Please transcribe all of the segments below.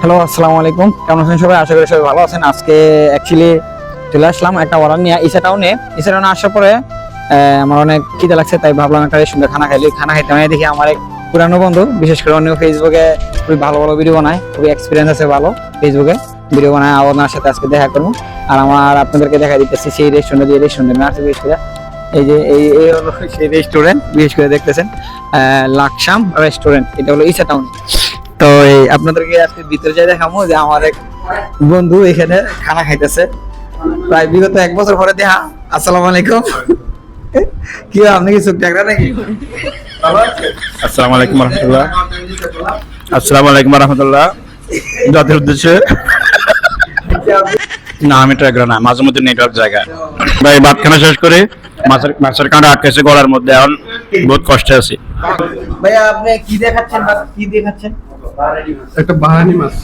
Hello আসসালামু আলাইকুম। কেমন আছেন সবাই? আশা করি সবাই ভালো আছেন। আজকে অ্যাকচুয়ালি চলে আসলাম একটা অর্ডার নিয়ে ইসা টাউনে ইসা টাউনে আসার পরে আমার অনেক খিদে লাগছে, তাই ভাবলাম একটা সুন্দর খানা খাইলি খানা খাইতে। মানে দেখি আমার এক পুরানো বন্ধু, বিশেষ করে অন্য ফেসবুকে খুবই ভালো ভালো ভিডিও বানায়, খুবই এক্সপিরিয়েন্স আছে ভালো ফেসবুকে ভিডিও বানায় ওনার সাথে আজকে দেখা করব। আর আমার আপনাদেরকে দেখা দিতেছি সেই রেস্টুরেন্টে যে রেস্টুরেন্টে আছে বিশেষ করে। এই যে, এই এই হলো সেই রেস্টুরেন্ট বিশেষ করে দেখতেছেন লাকসাম রেস্টুরেন্ট এটা হলো ইসা টাউন তো আপনাদেরকে আজকে ভিতরে যাই দেখাবো যে আমার এক বন্ধু এখানে খানা খাইতেছে। প্রায় বিগত এক বছর পরে দেখা। আসসালামু আলাইকুম। কি আপনি কি চোখ নাকি? আসসালামু আলাইকুম রহমতুল্লাহ। আসসালামু আলাইকুম রহমতুল্লাহ। উদ্দেশ্যে। না আমি না মাঝে মধ্যে নেটওয়ার্ক জায়গা। ভাই ভাত খানা শেষ করে। মাছের মাছের কাঁটা আটকেছে গলার মধ্যে এখন বহুত কষ্টে আছি। ভাইয়া আপনি কি দেখাচ্ছেন কি দেখাচ্ছেন? একটা বাহানি মাছ।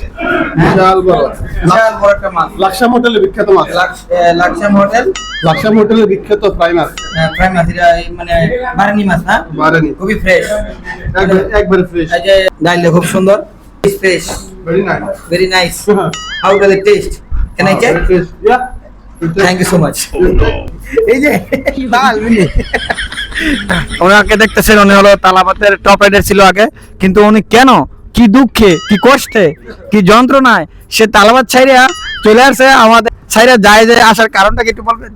বিশাল বড়। বিশাল বড় একটা মাছ। লাকসাম হোটেলের বিখ্যাত মাছ। লাকসাম হোটেল। লাকসাম হোটেলের বিখ্যাত ফ্রাই মাছ। ফ্রাই মাছ। এটা মানে বারানি মাছ না বাহানি খুবই ফ্রেশ একবারে ফ্রেশ এই যে ডাইলে খুব সুন্দর। Fresh very nice very nice how does it taste can I check thank you so much এই যে তাল বুঝলি ওনাকে দেখতেছেন উনি হলো তালাবাতের টপ রাইডার ছিল আগে। কিন্তু উনি কেন কি দুঃখে কি কষ্টে কি যন্ত্রণায় সে তালাবাদ ছাইরা চলে আসে আমাদের ছাইরা যায় যায় আসার কারণটা কি একটু বলবেন?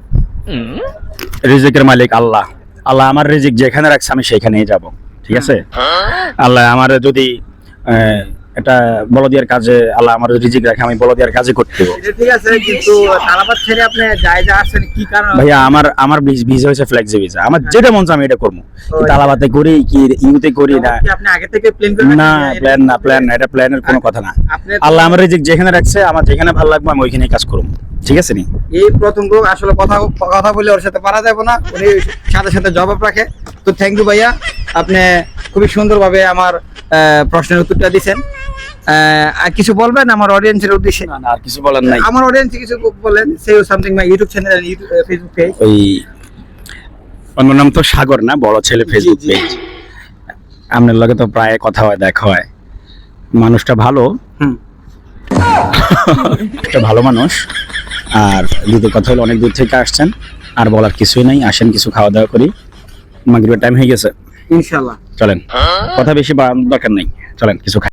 রিজিকের মালিক আল্লাহ। আল্লাহ আমার রিজিক যেখানে রাখছে আমি সেখানেই যাব। ঠিক আছে? আল্লাহ আমার যদি আহ, এটা বলদিয়ার কাজে আল্লাহ আমার রিজিক রাখে আমি বলদিয়ার কাজে করতে দেবো ঠিক আছে কিন্তু তালাবাদ ছেড়ে আপনি যায় যায় আসছেন কি কারণ? ভাইয়া আমার আমার ভিসা হয়েছে ফ্লেক্সি ভিসা আমার যেটা মন চায় আমি এটা করব। তালাবাতে করি কি ইউতে করি না? আপনি আগে থেকে প্ল্যান করে না প্ল্যান না প্ল্যান এটা প্ল্যানের কোনো কথা না। আল্লাহ আমার রিজিক যেখানে রাখছে আমার যেখানে ভালো লাগবে আমি ওইখানেই কাজ করব। ঠিক আছে নি? এই প্রথম লোক আসলে কথা কথা বলে ওর সাথে পারা যাবে না। উনি সাথে সাথে জবাব রাখে। তো থ্যাংক ইউ ভাইয়া। আপনি খুবই সুন্দরভাবে আমার আহ, প্রশ্নের উত্তরটা আর কিছু বলবেন আমার অডিয়েন্সের উদ্দেশ্যে? না না, আর কিছু বলার নাই। আমার অডিয়েন্স কিছু বলেন সে something my YouTube channel Facebook page ওই অন্য নাম তো সাগর না বড় ছেলে ফেসবুক পেজ আপনার লগে তো প্রায় কথা হয় দেখা হয়। মানুষটা ভালো। হুম। একটা ভালো মানুষ। আর দ্বিতীয় কথা হলো অনেক দূর থেকে আসছেন আর বলার কিছুই নাই আসেন কিছু খাওয়া দাওয়া করি। মাগরিবের টাইম হয়ে গেছে। ইনশাআল্লাহ। চলেন। কথা বেশি বাড়ানোর দরকার নেই। চলেন কিছু খাই।